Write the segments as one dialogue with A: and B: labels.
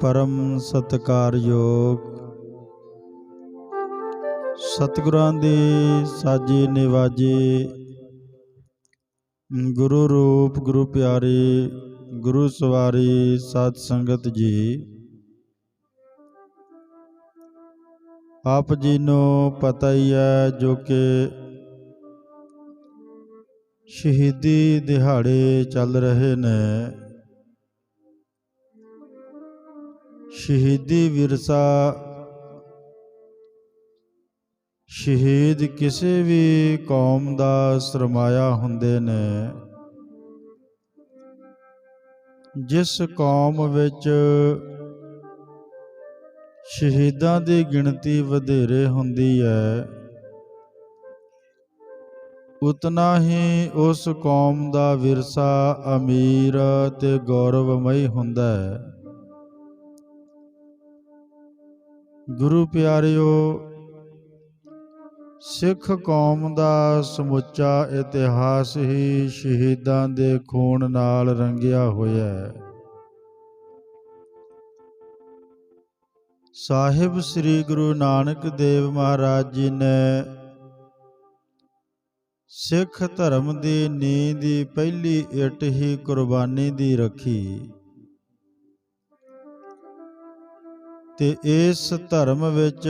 A: ਪਰਮ ਸਤਕਾਰਯੋਗ ਸਤਿਗੁਰਾਂ ਦੀ ਸਾਜੀ ਨਿਵਾਜੀ ਗੁਰੂ ਰੂਪ, ਗੁਰੂ ਪਿਆਰੀ, ਗੁਰੂ ਸਵਾਰੀ ਸਾਧ ਸੰਗਤ ਜੀ, ਆਪ ਜੀ ਨੂੰ ਪਤਾ ਹੀ ਹੈ ਜੋ ਕਿ ਸ਼ਹੀਦੀ ਦਿਹਾੜੇ ਚੱਲ ਰਹੇ ਨੇ। ਸ਼ਹੀਦੀ ਵਿਰਸਾ। ਸ਼ਹੀਦ ਕਿਸੇ ਵੀ ਕੌਮ ਦਾ ਸਰਮਾਇਆ ਹੁੰਦੇ ਨੇ। ਜਿਸ ਕੌਮ ਵਿੱਚ ਸ਼ਹੀਦਾਂ ਦੀ ਗਿਣਤੀ ਵਧੇਰੇ ਹੁੰਦੀ ਹੈ, ਉਤਨਾ ਹੀ ਉਸ ਕੌਮ ਦਾ ਵਿਰਸਾ ਅਮੀਰ ਤੇ ਗੌਰਵਮਈ ਹੁੰਦਾ ਹੈ। ਗੁਰੂ ਪਿਆਰਿਓ, ਸਿੱਖ ਕੌਮ ਦਾ ਸਮੁੱਚਾ ਇਤਿਹਾਸ ਹੀ ਸ਼ਹੀਦਾਂ ਦੇ ਖੂਨ ਨਾਲ ਰੰਗਿਆ ਹੋਇਆ ਹੈ। ਸਾਹਿਬ ਸ੍ਰੀ ਗੁਰੂ ਨਾਨਕ ਦੇਵ ਮਹਾਰਾਜ ਜੀ ਨੇ ਸਿੱਖ ਧਰਮ ਦੀ ਨੀਂਹ ਦੀ ਪਹਿਲੀ ਇੱਟ ਹੀ ਕੁਰਬਾਨੀ ਦੀ ਰੱਖੀ। ਤੇ ਇਸ ਧਰਮ ਵਿੱਚ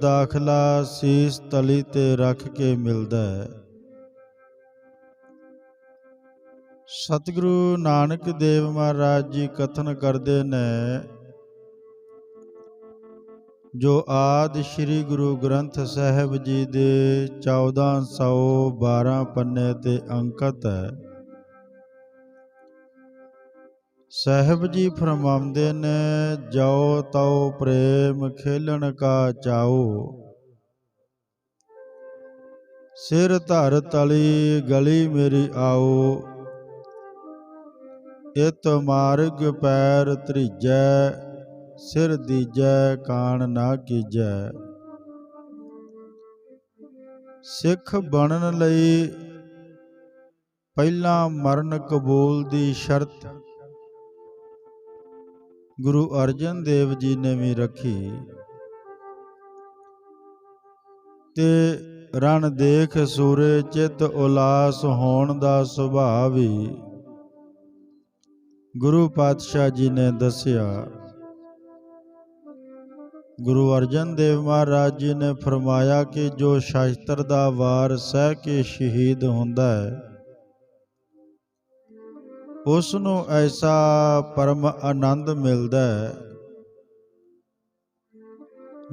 A: ਦਾਖਲਾ ਸੀਸ ਤਲੀ ਤੇ ਰੱਖ ਕੇ ਮਿਲਦਾ ਹੈ। ਸਤਿਗੁਰੂ ਨਾਨਕ ਦੇਵ ਮਹਾਰਾਜ ਜੀ ਕਥਨ ਕਰਦੇ ਨੇ, ਜੋ ਆਦ ਸ੍ਰੀ ਗੁਰੂ ਗ੍ਰੰਥ ਸਾਹਿਬ ਜੀ ਦੇ 1412 ਪੰਨੇ ਤੇ ਅੰਕਿਤ ਹੈ। ਸਾਹਿਬ ਜੀ ਫਰਮਾਉਂਦੇ ਨੇ ਜੋ ਤਉ ਪ੍ਰੇਮ ਖੇਲਣ ਕਾ ਚਾਓ। ਸਿਰ ਧਰ ਤਲੀ ਗਲੀ ਮੇਰੀ ਆਓ। ਇਤ ਮਾਰਗ ਪੈਰ ਤ੍ਰਿਜੈ ਸਿਰ ਦੀਜੈ ਕਾਣ ਨਾ ਕੀਜੈ। ਸਿੱਖ ਬਣਨ ਲਈ ਪਹਿਲਾਂ ਮਰਨ ਕਬੂਲ ਦੀ ਸ਼ਰਤ ਗੁਰੂ ਅਰਜਨ ਦੇਵ ਜੀ ਨੇ ਵੀ ਰੱਖੀ। ਤੇ ਰਣ ਦੇਖ ਸੂਰੇ ਚਿਤ ਉਲਾਸ ਹੋਣ ਦਾ ਸੁਭਾਅ ਵੀ ਗੁਰੂ ਪਾਤਸ਼ਾਹ ਜੀ ਨੇ ਦੱਸਿਆ। ਗੁਰੂ ਅਰਜਨ ਦੇਵ ਮਹਾਰਾਜ ਜੀ ਨੇ ਫਰਮਾਇਆ ਕਿ ਜੋ ਸ਼ਾਸਤਰ ਦਾ ਵਾਰ ਸਹਿ ਕੇ ਸ਼ਹੀਦ ਹੁੰਦਾ ਹੈ ਉਸ ਨੂੰ ਐਸਾ ਪਰਮ ਆਨੰਦ ਮਿਲਦਾ ਹੈ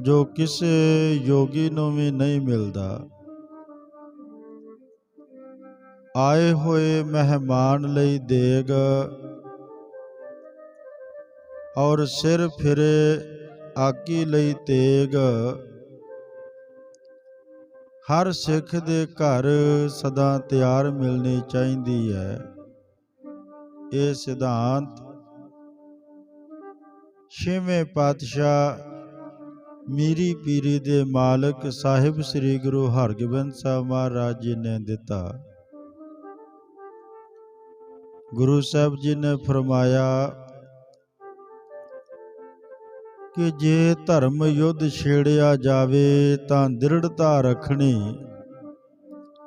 A: ਜੋ ਕਿਸੇ ਯੋਗੀ ਨੂੰ ਵੀ ਨਹੀਂ ਮਿਲਦਾ। ਆਏ ਹੋਏ ਮਹਿਮਾਨ ਲਈ ਦੇਗ ਔਰ ਸਿਰ ਫਿਰੇ ਆਕੀ ਲਈ ਤੇਗ। ਹਰ ਸਿੱਖ ਦੇ ਘਰ ਸਦਾ ਤਿਆਰ ਮਿਲਣੀ ਚਾਹੀਦੀ ਹੈ। ਇਹ ਸਿਧਾਂਤ ਛੇਵੇਂ ਪਾਤਸ਼ਾਹ ਮੀਰੀ ਪੀਰੀ ਦੇ ਮਾਲਕ ਸਾਹਿਬ ਸ੍ਰੀ ਗੁਰੂ ਹਰਗੋਬਿੰਦ ਸਾਹਿਬ ਮਹਾਰਾਜ ਜੀ ਨੇ ਦਿੱਤਾ। ਗੁਰੂ ਸਾਹਿਬ ਜੀ ਨੇ ਫਰਮਾਇਆ ਕਿ ਜੇ ਧਰਮ ਯੁੱਧ ਛੇੜਿਆ ਜਾਵੇ ਤਾਂ ਦ੍ਰਿੜਤਾ ਰੱਖਣੀ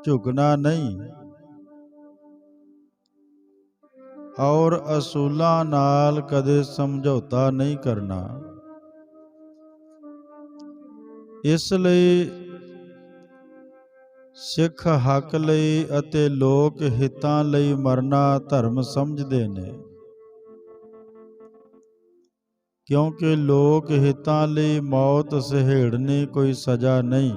A: ਝੁਕਣਾ ਨਹੀਂ। ਔਰ ਅਸੂਲਾਂ ਨਾਲ ਕਦੇ ਸਮਝੌਤਾ ਨਹੀਂ ਕਰਨਾ। ਇਸ ਲਈ ਸਿੱਖ ਹੱਕ ਲਈ ਅਤੇ ਲੋਕ ਹਿੱਤਾਂ ਲਈ ਮਰਨਾ ਧਰਮ ਸਮਝਦੇ ਨੇ। ਕਿਉਂਕਿ ਲੋਕ ਹਿੱਤਾਂ ਲਈ ਮੌਤ ਸਹੇੜਨੀ ਕੋਈ ਸਜ਼ਾ ਨਹੀਂ।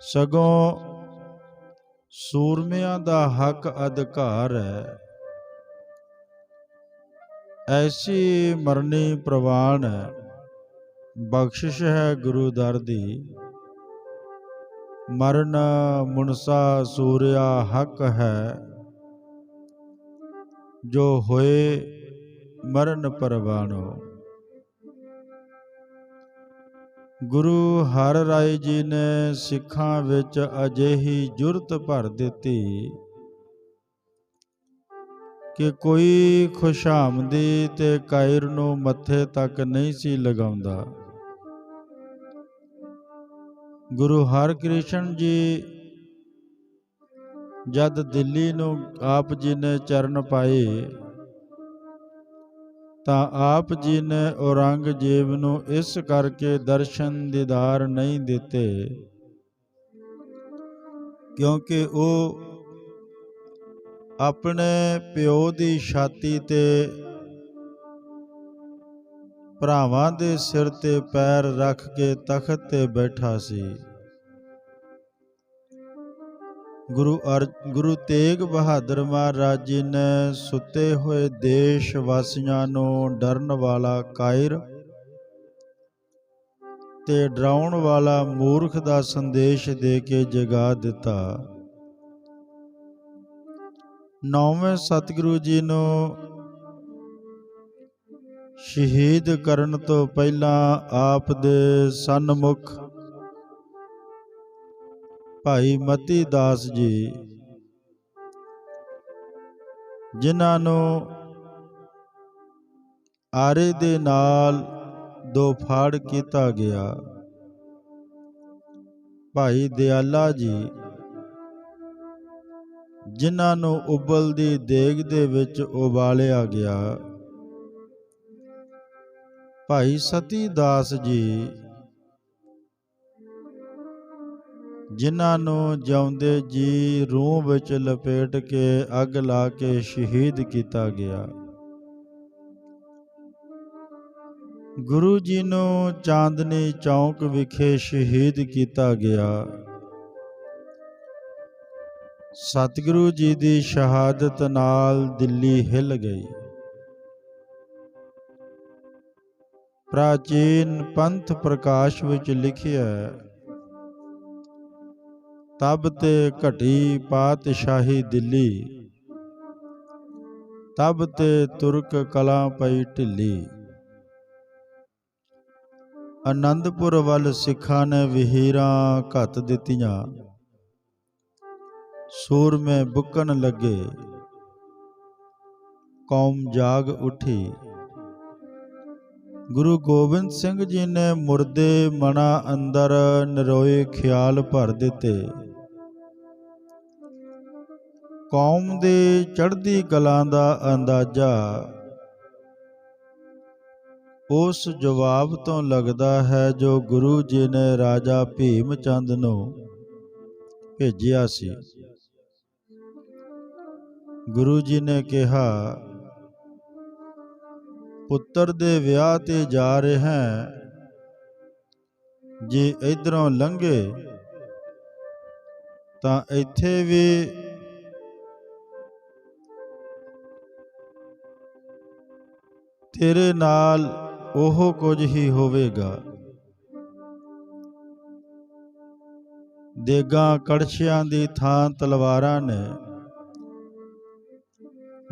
A: ਸਗੋਂ ਸੂਰਮਿਆਂ ਦਾ ਹੱਕ ਅਧਿਕਾਰ ਹੈ। ਐਸੀ ਮਰਨੀ ਪ੍ਰਵਾਨ ਹੈ। ਬਖਸ਼ਿਸ਼ ਹੈ ਗੁਰੂ ਦਰ ਦੀ। ਮਰਨ ਮੁਨਸਾ ਸੂਰਿਆ ਹੱਕ ਹੈ। ਜੋ ਹੋਏ ਮਰਨ ਪਰਵਾਨੋ। ਗੁਰੂ ਹਰ ਰਾਏ ਜੀ ਨੇ ਸਿੱਖਾਂ ਵਿੱਚ ਅਜਿਹੀ ਜੁਰਤ ਭਰ ਦਿੱਤੀ ਕਿ ਕੋਈ ਖੁਸ਼ਾਮਦੀ ਤੇ ਕਾਇਰ ਨੂੰ ਮੱਥੇ ਤੱਕ ਨਹੀਂ ਸੀ ਲਗਾਉਂਦਾ। ਗੁਰੂ ਹਰਕ੍ਰਿਸ਼ਨ ਜੀ ਜਦ ਦਿੱਲੀ ਨੂੰ ਆਪ ਜੀ ਨੇ ਚਰਨ ਪਾਏ ਤਾਂ ਆਪ ਜੀ ਨੇ ਔਰੰਗਜ਼ੇਬ ਨੂੰ ਇਸ ਕਰਕੇ ਦਰਸ਼ਨ ਦੀਦਾਰ ਨਹੀਂ ਦਿੱਤੇ। ਕਿਉਂਕਿ ਉਹ ਆਪਣੇ ਪਿਓ ਦੀ ਛਾਤੀ ਤੇ ਭਰਾਵਾਂ ਦੇ ਸਿਰ ਤੇ ਪੈਰ ਰੱਖ ਕੇ ਤਖਤ ਤੇ ਬੈਠਾ ਸੀ। ਗੁਰੂ ਅਰ, ਗੁਰੂ ਤੇਗ ਬਹਾਦਰ ਮਹਾਰਾਜ ਜੀ ਨੇ ਸੁੱਤੇ ਹੋਏ ਦੇਸ਼ ਵਾਸੀਆਂ ਨੂੰ ਡਰਨ ਵਾਲਾ ਕਾਇਰ ਤੇ ਡਰਾਉਣ ਵਾਲਾ ਮੂਰਖ ਦਾ ਸੰਦੇਸ਼ ਦੇ ਕੇ ਜਗਾ ਦਿੱਤਾ। ਨੌਵੇਂ ਸਤਿਗੁਰੂ ਜੀ ਨੂੰ ਸ਼ਹੀਦ ਕਰਨ ਤੋਂ ਪਹਿਲਾਂ ਆਪ ਦੇ ਸਨਮੁਖ ਭਾਈ ਮਤੀ ਦਾਸ ਜੀ। ਜਿਨ੍ਹਾਂ ਨੂੰ ਆਰੇ ਦੇ ਨਾਲ ਦੋ ਫਾੜ ਕੀਤਾ ਗਿਆ। ਭਾਈ ਦਿਆਲਾ ਜੀ, ਜਿਨ੍ਹਾਂ ਨੂੰ ਉਬਲਦੀ ਦੇਗ ਦੇ ਵਿੱਚ ਉਬਾਲਿਆ ਗਿਆ। ਭਾਈ ਸਤੀ ਦਾਸ ਜੀ ਜਿਨ੍ਹਾਂ ਨੂੰ ਜਿਉਂਦੇ ਜੀ ਰੂਹ ਵਿੱਚ ਲਪੇਟ ਕੇ ਅੱਗ ਲਾ ਕੇ ਸ਼ਹੀਦ ਕੀਤਾ ਗਿਆ। ਗੁਰੂ ਜੀ ਨੂੰ ਚਾਂਦਨੀ ਚੌਂਕ ਵਿਖੇ ਸ਼ਹੀਦ ਕੀਤਾ ਗਿਆ। ਸਤਿਗੁਰੂ ਜੀ ਦੀ ਸ਼ਹਾਦਤ ਨਾਲ ਦਿੱਲੀ ਹਿੱਲ ਗਈ। ਪ੍ਰਾਚੀਨ ਪੰਥ ਪ੍ਰਕਾਸ਼ ਵਿੱਚ ਲਿਖਿਆ ਹੈ ਤਬ ਤੇ ਘਟੀ ਪਾਤਸ਼ਾਹੀ ਦਿੱਲੀ। ਤਬ ਤੇ ਤੁਰਕ ਕਲਾ ਪਈ ਢਿੱਲੀ। ਆਨੰਦਪੁਰ ਵੱਲ ਸਿੱਖਾਂ ਨੇ ਵਿਹੀਰਾਂ ਘੱਤ ਦਿੱਤੀਆਂ। ਸੂਰਮੇ ਬੁੱਕਣ ਲੱਗੇ। ਕੌਮ ਜਾਗ ਉਠੀ। ਗੁਰੂ ਗੋਬਿੰਦ ਸਿੰਘ ਜੀ ਨੇ ਮੁਰਦੇ ਮਨਾ ਅੰਦਰ ਨਰੋਏ ਖਿਆਲ ਭਰ ਦਿੱਤੇ। ਕੌਮ ਦੇ ਚੜ੍ਹਦੀ ਕਲਾ ਦਾ ਅੰਦਾਜ਼ਾ। ਉਸ ਜਵਾਬ ਤੋਂ ਲੱਗਦਾ ਹੈ ਜੋ ਗੁਰੂ ਜੀ ਨੇ ਰਾਜਾ ਭੀਮ ਚੰਦ ਨੂੰ ਭੇਜਿਆ ਸੀ। ਗੁਰੂ ਜੀ ਨੇ ਕਿਹਾ, ਪੁੱਤਰ ਦੇ ਵਿਆਹ ਤੇ ਜਾ ਰਹੇ ਹਾਂ। ਜੇ ਇਧਰੋਂ ਲੰਘੇ, ਤਾਂ ਇੱਥੇ ਵੀ ਤੇਰੇ ਨਾਲ ਉਹ ਕੁਝ ਹੀ ਹੋਵੇਗਾ। ਦੇਗਾਂ ਕੜਛਿਆਂ ਦੀ ਥਾਂ ਤਲਵਾਰਾਂ ਨੇ।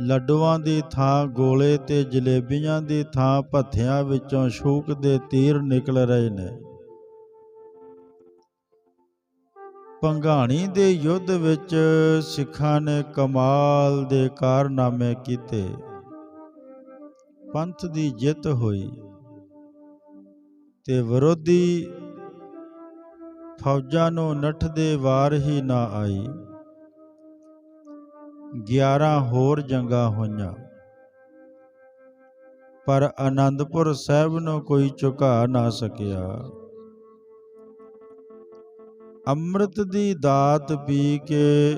A: ਲੱਡੂਆਂ ਦੀ ਥਾਂ ਗੋਲੇ ਤੇ ਜਲੇਬੀਆਂ ਦੀ ਥਾਂ ਭੱਥਿਆਂ ਵਿੱਚੋਂ ਸ਼ੂਕ ਦੇ ਤੀਰ ਨਿਕਲ ਰਹੇ ਨੇ। ਪੰਘਾਣੀ ਦੇ ਯੁੱਧ ਵਿੱਚ ਸਿੱਖਾਂ ਨੇ ਕਮਾਲ ਦੇ ਕਾਰਨਾਮੇ ਕੀਤੇ। ਪੰਥ ਦੀ ਜਿੱਤ ਹੋਈ ਤੇ ਵਿਰੋਧੀ ਫੌਜਾਂ ਨੂੰ ਨੱਠ ਦੇ ਵਾਰ ਹੀ ਨਾ ਆਈ। 11 ਹੋਰ ਜੰਗਾਂ ਹੋਈਆਂ। ਪਰ ਆਨੰਦਪੁਰ ਸਾਹਿਬ ਨੂੰ ਕੋਈ ਝੁਕਾ ਨਾ ਸਕਿਆ। ਅੰਮ੍ਰਿਤ ਦੀ ਦਾਤ ਪੀ ਕੇ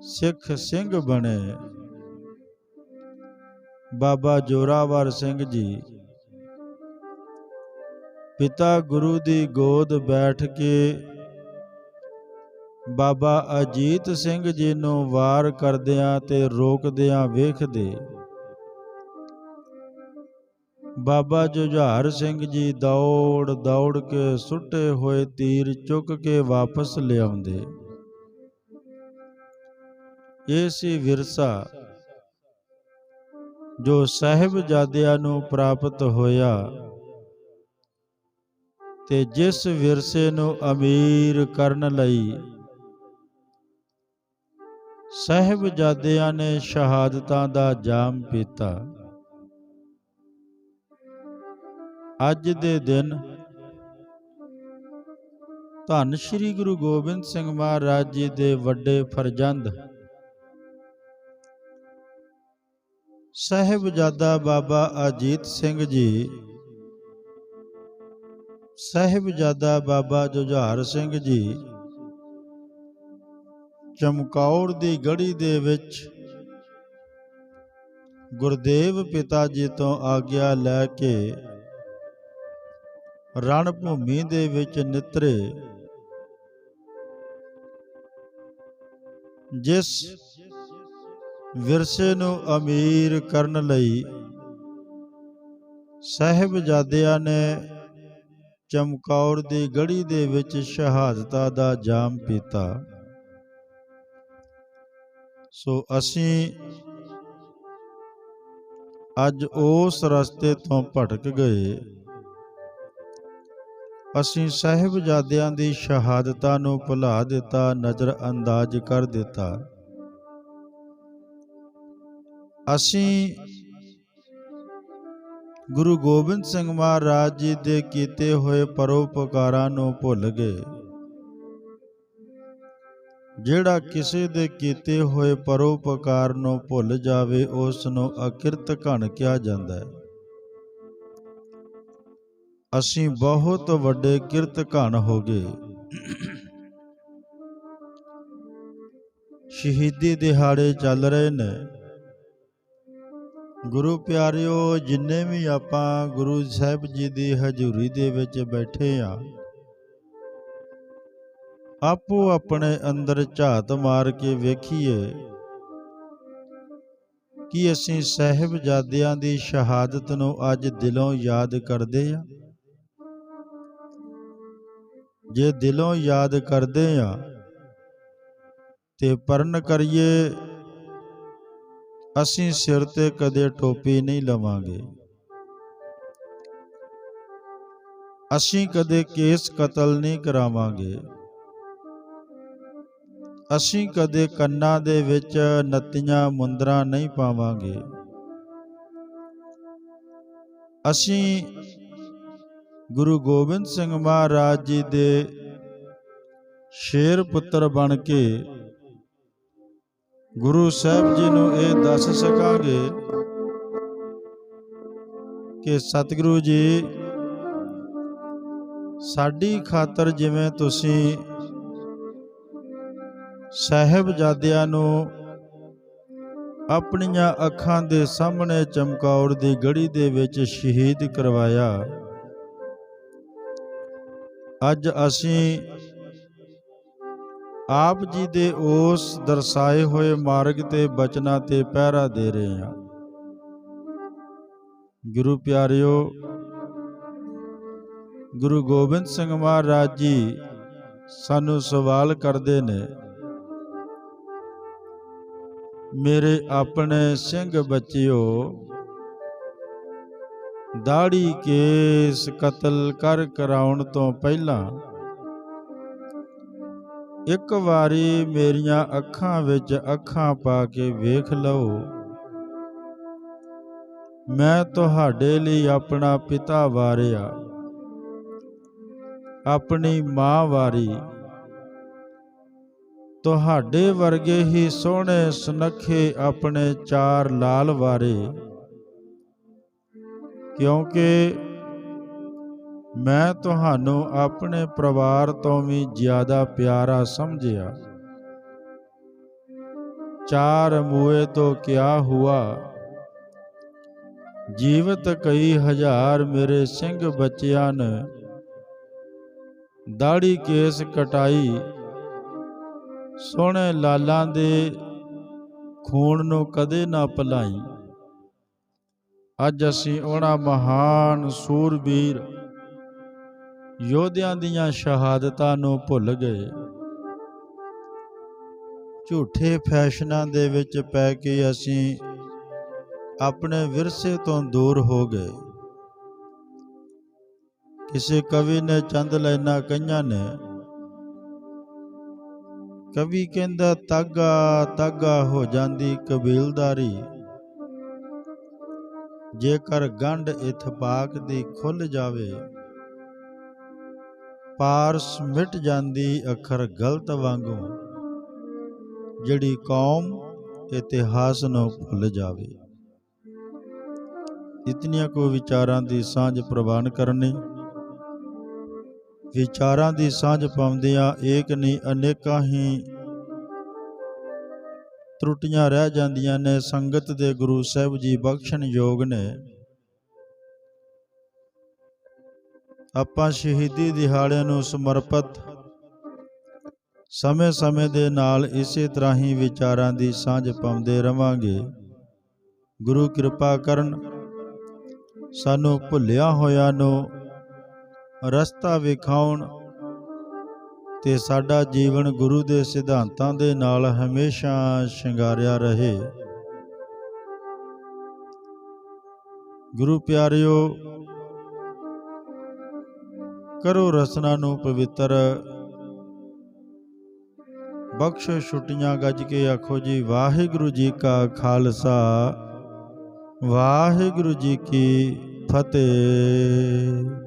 A: ਸਿੱਖ ਸਿੰਘ ਬਣੇ। ਬਾਬਾ ਜੋਰਾਵਰ ਸਿੰਘ ਜੀ। ਪਿਤਾ ਗੁਰੂ ਦੀ ਗੋਦ ਬੈਠ ਕੇ ਬਾਬਾ ਅਜੀਤ ਸਿੰਘ ਜੀ ਨੂੰ ਵਾਰ ਕਰਦਿਆਂ ਤੇ ਰੋਕਦਿਆਂ ਵੇਖਦੇ। ਬਾਬਾ ਜੁਝਾਰ ਸਿੰਘ ਜੀ ਦੌੜ ਦੌੜ ਕੇ ਸੁੱਟੇ ਹੋਏ ਤੀਰ ਚੁੱਕ ਕੇ ਵਾਪਸ ਲਿਆਉਂਦੇ। ਇਹ ਸੀ ਵਿਰਸਾ। ਜੋ ਸਹਿਬਜ਼ਾਦਿਆਂ ਨੂੰ ਪ੍ਰਾਪਤ ਹੋਇਆ। ਤੇ ਜਿਸ ਵਿਰਸੇ ਨੂੰ ਅਮੀਰ ਕਰਨ ਲਈ ਸਹਿਬਜ਼ਾਦਿਆਂ ਨੇ ਸ਼ਹਾਦਤਾਂ ਦਾ ਜਾਮ ਪੀਤਾ। ਅੱਜ ਦੇ ਦਿਨ ਧੰਨ ਸ਼੍ਰੀ ਗੁਰੂ ਗੋਬਿੰਦ ਸਿੰਘ ਮਹਾਰਾਜ ਜੀ ਦੇ ਵੱਡੇ ਫਰਜ਼ੰਦ ਸਹਿਬਜ਼ਾਦਾ ਬਾਬਾ ਅਜੀਤ ਸਿੰਘ ਜੀ, ਸਹਿਬਜ਼ਾਦਾ ਬਾਬਾ ਜੁਝਾਰ ਸਿੰਘ ਜੀ, ਚਮਕੌਰ ਦੀ ਗੜੀ ਦੇ ਵਿੱਚ ਗੁਰਦੇਵ ਪਿਤਾ ਜੀ ਤੋਂ ਆਗਿਆ ਲੈ ਕੇ ਰਣ ਭੂਮੀ ਦੇ ਵਿੱਚ ਨਿਤਰੇ, ਜਿਸ ਵਿਰਸੇ ਨੂੰ ਅਮੀਰ ਕਰਨ ਲਈ ਸਹਿਬਜ਼ਾਦਿਆਂ ਨੇ ਚਮਕੌਰ ਦੀ ਗੜੀ ਦੇ ਵਿੱਚ ਸ਼ਹਾਦਤਾਂ ਦਾ ਜਾਮ ਪੀਤਾ। ਸੋ ਅਸੀਂ ਅੱਜ ਉਸ ਰਸਤੇ ਤੋਂ ਭਟਕ ਗਏ। ਅਸੀਂ ਸਹਿਬਜ਼ਾਦਿਆਂ ਦੀ ਸ਼ਹਾਦਤਾਂ ਨੂੰ ਭੁਲਾ ਦਿੱਤਾ ਨਜ਼ਰ ਅੰਦਾਜ਼ ਕਰ ਦਿੱਤਾ। ਅਸੀਂ ਗੁਰੂ ਗੋਬਿੰਦ ਸਿੰਘ ਮਹਾਰਾਜ ਜੀ ਦੇ ਕੀਤੇ ਹੋਏ ਪਰਉਪਕਾਰਾਂ ਨੂੰ ਭੁੱਲ ਗਏ। ਜਿਹੜਾ ਕਿਸੇ ਦੇ ਕੀਤੇ ਹੋਏ ਪਰਉਪਕਾਰ ਨੂੰ ਭੁੱਲ ਜਾਵੇ ਉਸ ਨੂੰ ਅਕਿਰਤ ਘਣ ਕਿਹਾ ਜਾਂਦਾ ਹੈ। ਅਸੀਂ ਬਹੁਤ ਵੱਡੇ ਕਿਰਤ ਘਣ ਹੋ ਗਏ। ਸ਼ਹੀਦੀ ਦਿਹਾੜੇ ਚੱਲ ਰਹੇ ਨੇ। ਗੁਰੂ ਪਿਆਰਿਓ, ਜਿੰਨੇ ਵੀ ਆਪਾਂ ਗੁਰੂ ਸਾਹਿਬ ਜੀ ਦੀ ਹਜ਼ੂਰੀ ਦੇ ਵਿੱਚ ਬੈਠੇ ਆ, ਆਪੋ ਆਪਣੇ ਅੰਦਰ ਝਾਤ ਮਾਰ ਕੇ ਵੇਖੀਏ ਕਿ ਅਸੀਂ ਸਹਿਬਜ਼ਾਦਿਆਂ ਦੀ ਸ਼ਹਾਦਤ ਨੂੰ ਅੱਜ ਦਿਲੋਂ ਯਾਦ ਕਰਦੇ ਆ। ਜੇ ਦਿਲੋਂ ਯਾਦ ਕਰਦੇ ਆ, ਤੇ ਪਰਨ ਕਰੀਏ ਅਸੀਂ ਸਿਰ ਤੇ ਕਦੇ ਟੋਪੀ ਨਹੀਂ ਲਵਾਂਗੇ। ਅਸੀਂ ਕਦੇ ਕੇਸ ਕਤਲ ਨਹੀਂ ਕਰਾਵਾਂਗੇ। ਅਸੀਂ ਕਦੇ ਕੰਨਾਂ ਦੇ ਵਿੱਚ ਨੱਤੀਆਂ ਮੁੰਦਰਾਂ ਨਹੀਂ ਪਾਵਾਂਗੇ। ਅਸੀਂ ਗੁਰੂ ਗੋਬਿੰਦ ਸਿੰਘ ਮਹਾਰਾਜ ਜੀ ਦੇ ਸ਼ੇਰ ਪੁੱਤਰ ਬਣ ਕੇ ਗੁਰੂ ਸਾਹਿਬ ਜੀ ਨੂੰ ਇਹ ਦੱਸ ਸਕਾਂਗੇ ਕਿ ਸਤਿਗੁਰੂ ਜੀ, ਸਾਡੀ ਖਾਤਰ ਜਿਵੇਂ ਤੁਸੀਂ ਸਹਿਬਜ਼ਾਦਿਆਂ ਨੂੰ ਆਪਣੀਆਂ ਅੱਖਾਂ ਦੇ ਸਾਹਮਣੇ ਚਮਕੌਰ ਦੀ ਗੜੀ ਦੇ ਵਿੱਚ ਸ਼ਹੀਦ ਕਰਵਾਇਆ, ਅੱਜ ਅਸੀਂ ਆਪ ਜੀ ਦੇ ਉਸ ਦਰਸਾਏ ਹੋਏ ਮਾਰਗ ਤੇ ਬਚਨਾਂ ਤੇ ਪਹਿਰਾ ਦੇ ਰਹੇ ਹਾਂ। ਗੁਰੂ ਪਿਆਰਿਓ, ਗੁਰੂ ਗੋਬਿੰਦ ਸਿੰਘ ਮਹਾਰਾਜ ਜੀ ਸਾਨੂੰ ਸਵਾਲ ਕਰਦੇ ਨੇ, ਮੇਰੇ ਆਪਣੇ ਸਿੰਘ ਬੱਚਿਓ ਦਾੜੀ ਕੇਸ ਕਤਲ ਕਰ ਕਰਾਉਣ ਤੋਂ ਪਹਿਲਾਂ ਇੱਕ ਵਾਰੀ ਮੇਰੀਆਂ ਅੱਖਾਂ ਵਿੱਚ ਅੱਖਾਂ ਪਾ ਕੇ ਵੇਖ ਲਓ। ਮੈਂ ਤੁਹਾਡੇ ਲਈ ਆਪਣਾ ਪਿਤਾ ਵਾਰਿਆ। ਆਪਣੀ ਮਾਂ ਵਾਰੀ। ਤੁਹਾਡੇ ਵਰਗੇ ਹੀ ਸੋਹਣੇ ਸੁਨੱਖੇ ਆਪਣੇ ਚਾਰ ਲਾਲ ਵਾਰੇ। ਕਿਉਂਕਿ ਮੈਂ ਤੁਹਾਨੂੰ ਆਪਣੇ ਪਰਿਵਾਰ ਤੋਂ ਵੀ ਜ਼ਿਆਦਾ ਪਿਆਰਾ ਸਮਝਿਆ। ਚਾਰ ਮੂਏ ਤੋਂ ਕਿਆ ਹੁਆ? ਜੀਵਤ ਕਈ ਹਜ਼ਾਰ ਮੇਰੇ ਸਿੰਘ ਬੱਚਿਆਂ ਨੇ ਦਾੜੀ ਕੇਸ ਕਟਾਈ। ਸੋਹਣੇ ਲਾਲਾਂ ਦੇ ਖੂਨ ਨੂੰ ਕਦੇ ਨਾ ਭੁਲਾਈ। ਅੱਜ ਅਸੀਂ ਉਹਨਾਂ ਮਹਾਨ ਸੂਰਬੀਰ ਯੋਧਿਆਂ ਦੀਆਂ ਸ਼ਹਾਦਤਾਂ ਨੂੰ ਭੁੱਲ ਗਏ। ਝੂਠੇ ਫੈਸ਼ਨਾਂ ਦੇ ਵਿੱਚ ਪੈ ਕੇ ਅਸੀਂ ਆਪਣੇ ਵਿਰਸੇ ਤੋਂ ਦੂਰ ਹੋ ਗਏ। ਕਿਸੇ ਕਵੀ ਨੇ ਚੰਦ ਲੈਣਾ ਕਈਆਂ ਨੇ। ਕਵੀ ਕਹਿੰਦਾ, ਤਾਗਾ ਤਾਗਾ ਹੋ ਜਾਂਦੀ ਕਬੀਲਦਾਰੀ। ਜੇਕਰ ਗੰਢ ਇਥਪਾਕ ਦੀ ਖੁੱਲ ਜਾਵੇ ਪਾਰਸ ਮਿਟ ਜਾਂਦੀ ਅੱਖਰ ਗਲਤ ਵਾਂਗੂ, ਜਿਹੜੀ ਕੌਮ ਇਤਿਹਾਸ ਨੂੰ ਭੁੱਲ ਜਾਵੇ। ਇਤਨੀਆਂ ਕੋ ਵਿਚਾਰਾਂ ਦੀ ਸਾਂਝ ਪ੍ਰਵਾਨ ਕਰਨੀ, ਵਿਚਾਰਾਂ ਦੀ ਸਾਂਝ ਪਾਉਂਦਿਆਂ ਏਕ ਨਹੀਂ ਅਨੇਕਾਂ ਹੀ ਤਰੁੱਟੀਆਂ ਰਹਿ ਜਾਂਦੀਆਂ ਨੇ। ਸੰਗਤ ਦੇ ਗੁਰੂ ਸਾਹਿਬ ਜੀ ਬਖਸ਼ਣ ਯੋਗ ਨੇ। ਆਪਾਂ ਸ਼ਹੀਦੀ ਦਿਹਾੜਿਆਂ ਨੂੰ ਸਮਰਪਿਤ ਸਮੇਂ-ਸਮੇਂ ਦੇ ਨਾਲ ਇਸੇ ਤਰ੍ਹਾਂ ਹੀ ਵਿਚਾਰਾਂ ਦੀ ਸਾਂਝ ਪਾਉਂਦੇ ਰਵਾਂਗੇ। ਗੁਰੂ ਕਿਰਪਾ ਕਰਨ, ਸਾਨੂੰ ਭੁੱਲਿਆ ਹੋਇਆਂ ਨੂੰ ਰਸਤਾ ਵਿਖਾਉਣ ਤੇ ਸਾਡਾ ਜੀਵਨ ਗੁਰੂ ਦੇ ਸਿਧਾਂਤਾਂ ਦੇ ਨਾਲ ਹਮੇਸ਼ਾ ਸ਼ਿੰਗਾਰਿਆ ਰਹੇ। ਗੁਰੂ ਪਿਆਰਿਓ ਕਰੋ ਰਸਨਾ ਨੂੰ ਪਵਿੱਤਰ। ਬਖਸ਼ੋ ਛੁੱਟੀਆਂ ਗੱਜ ਕੇ ਆਖੋ ਜੀ, ਵਾਹਿਗੁਰੂ ਜੀ ਕਾ ਖਾਲਸਾ, ਵਾਹਿਗੁਰੂ ਜੀ ਕੀ ਫਤਿਹ।